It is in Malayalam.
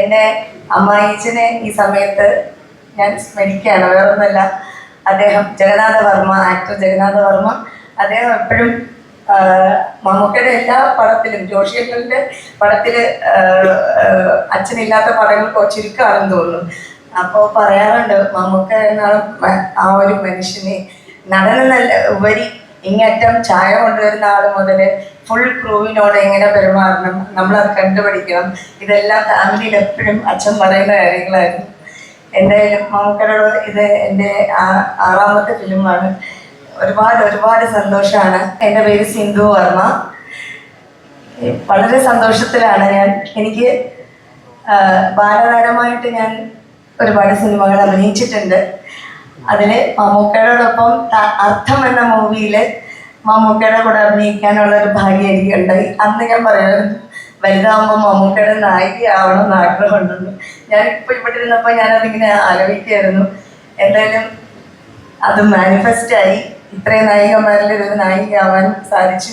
എന്റെ അമ്മായിച്ചനെ ഈ സമയത്ത് ഞാൻ സ്മരിക്കുകയാണ് വേറൊന്നുമല്ല. അദ്ദേഹം ജഗന്നാഥ വർമ്മ ആക്ടർ ജഗന്നാഥ വർമ്മ. അദ്ദേഹം എപ്പോഴും മമ്മൂക്കയുടെ എല്ലാ പടത്തിലും ജോഷിയങ്ങളുടെ പടത്തിൽ അച്ഛനില്ലാത്ത പടങ്ങൾ ചുരുക്കമാണെന്ന് തോന്നുന്നു. അപ്പോൾ പറയാറുണ്ട് മമ്മൂക്ക എന്നാണ് ആ ഒരു മനുഷ്യനെ നടനെന്നല്ല നല്ല ഉപരി ഇങ്ങറ്റം ചായ കൊണ്ടുവരുന്ന ആൾ മുതൽ ഫുൾ ക്രൂവിനോട് എങ്ങനെ പെരുമാറണം നമ്മളത് കണ്ടുപിടിക്കണം. ഇതെല്ലാം ഫാമിലിയിൽ എപ്പോഴും അച്ഛൻ പറയുന്ന കാര്യങ്ങളായിരുന്നു. എന്തായാലും മോക്കരോട് ഇത് എന്റെ ആ- ആറാമത്തെ ഫിലിമാണ്. ഒരുപാട് ഒരുപാട് സന്തോഷമാണ് എന്റെ പേര് സിന്ധു വർമ്മ. വളരെ സന്തോഷത്തിലാണ് ഞാൻ. എനിക്ക് ബാലതാരമായിട്ട് ഞാൻ ഒരുപാട് സിനിമകൾ അഭിനയിച്ചിട്ടുണ്ട്. അതിൽ മമ്മൂക്കയോടൊപ്പം അർത്ഥം എന്ന മൂവിയിൽ മമ്മൂക്കയുടെ കൂടെ അഭിനയിക്കാനുള്ള ഒരു ഭാഗ്യം എനിക്കുണ്ടായി. അന്ന് ഞാൻ പറയാറുണ്ട് വലുതാകുമ്പോൾ മമ്മൂക്കയുടെ നായിക ആവണം എന്ന് ആഗ്രഹമുണ്ടെന്ന്. ഞാൻ ഇപ്പൊ ഇവിടെ ഇരുന്നപ്പോൾ ഞാനതിങ്ങനെ ആലോചിക്കുകയായിരുന്നു എന്തായാലും അത് മാനിഫെസ്റ്റ് ആയി. ഇത്രയും നായികമാരിൽ ഒരു നായിക ആവാൻ സാധിച്ചു.